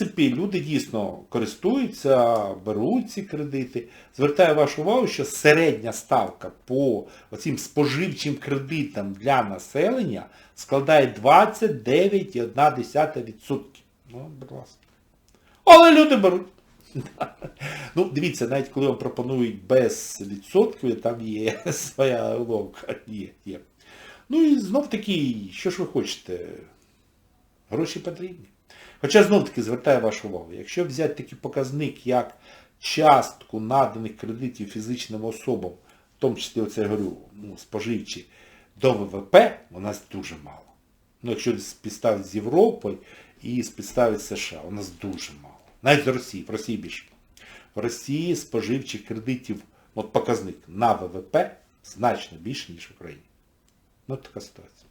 принципі, люди дійсно користуються, беруть ці кредити. Звертаю вашу увагу, що середня ставка по оцим споживчим кредитам для населення складає 29,1%. Ну, будь ласка. Але люди беруть. Ну, дивіться, навіть коли вам пропонують без відсотків, там є своя уловка. Є, є. Ну і знов таки, що ж ви хочете? Гроші потрібні. Хоча знов таки звертаю вашу увагу, якщо взяти такий показник, як частку наданих кредитів фізичним особам, в тому числі оце я говорю, ну, споживчі, до ВВП, у нас дуже мало. Ну, якщо співставити з Європою і з США, у нас дуже мало. Навіть з Росії, в Росії більше. В Росії споживчих кредитів, от показник на ВВП значно більше, ніж в Україні. Ну, така ситуація.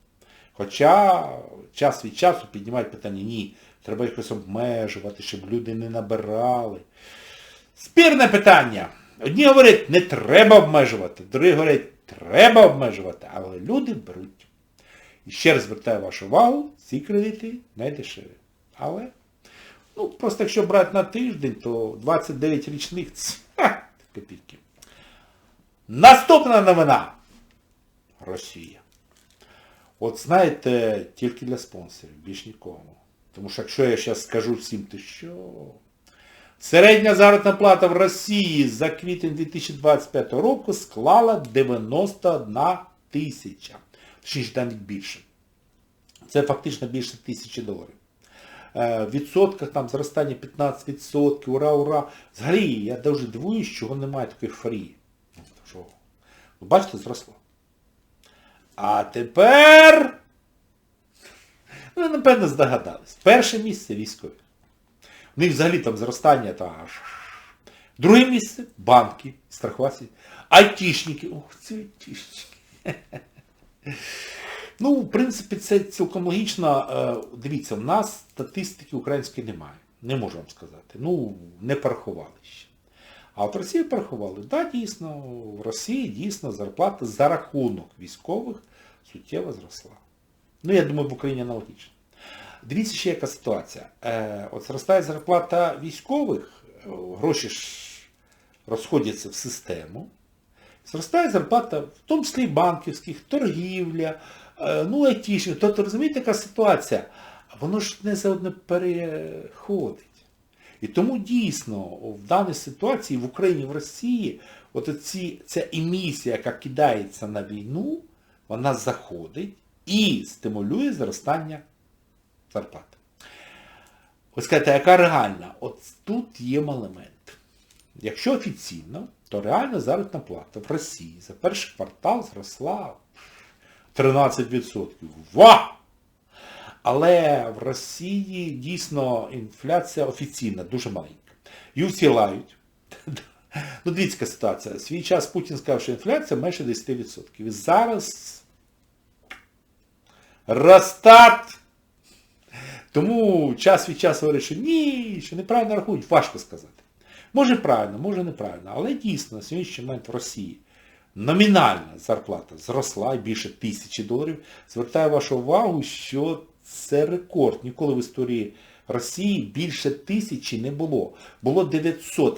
Хоча час від часу піднімають питання, ні, треба якось обмежувати, щоб люди не набирали. Спірне питання. Одні говорять, не треба обмежувати, другі говорять, треба обмежувати, але люди беруть. І ще раз звертаю вашу увагу, ці кредити не дешеві. Але, ну, просто якщо брати на тиждень, то 29 річних копійки. Наступна новина. Росія. От знаєте, тільки для спонсорів, більш нікому. Тому що якщо я зараз скажу всім, то що? Середня заробітна плата в Росії за квітень 2025 року склала 91 тисяча. Точніше, навіть більше. Це фактично більше тисячі доларів. Е, В відсотках там зростання 15%, ура, ура. Взагалі, я дуже дивуюсь, чого немає такої. Ви бачите, зросло. А тепер, ну, напевно, здогадались. Перше місце військові. У них взагалі там зростання та аж. Друге місце банки, страховці, айтішники. Ох, ці айтішники. Ну, в принципі, це цілком логічно. Е, Дивіться, в нас статистики української немає. Не можу вам сказати. Ну, не порахували ще. А от Росії порахували. Да, дійсно, в Росії дійсно зарплата за рахунок військових суттєво зросла. Ну, я думаю, в Україні аналогічно. Дивіться ще яка ситуація. Е, от зростає зарплата військових, е, гроші ж розходяться в систему. Зростає зарплата, в тому числі банківських, торгівля, е, ну, айтішних. Тобто, розумієте, яка ситуація? Воно ж не заодно переходить. І тому дійсно в даній ситуації в Україні, в Росії, от ці, ця емісія, яка кидається на війну, вона заходить і стимулює зростання зарплати. Ви скажете, яка реальна? От тут є елемент. Якщо офіційно, то реальна заробітна плата в Росії за перший квартал зросла 13%. Ва! Але в Росії дійсно інфляція офіційна, дуже маленька. Її всі лають. Ну, дивіться, ситуація. Свій час Путін сказав, що інфляція менше 10%. І зараз Ростат. Тому час від часу говорить, що ні, що неправильно рахують, важко сказати. Може правильно, може неправильно, але дійсно на сьогоднішній момент в Росії номінальна зарплата зросла більше тисячі доларів. Звертаю вашу увагу, що це рекорд. Ніколи в історії Росії більше тисячі не було. Було 900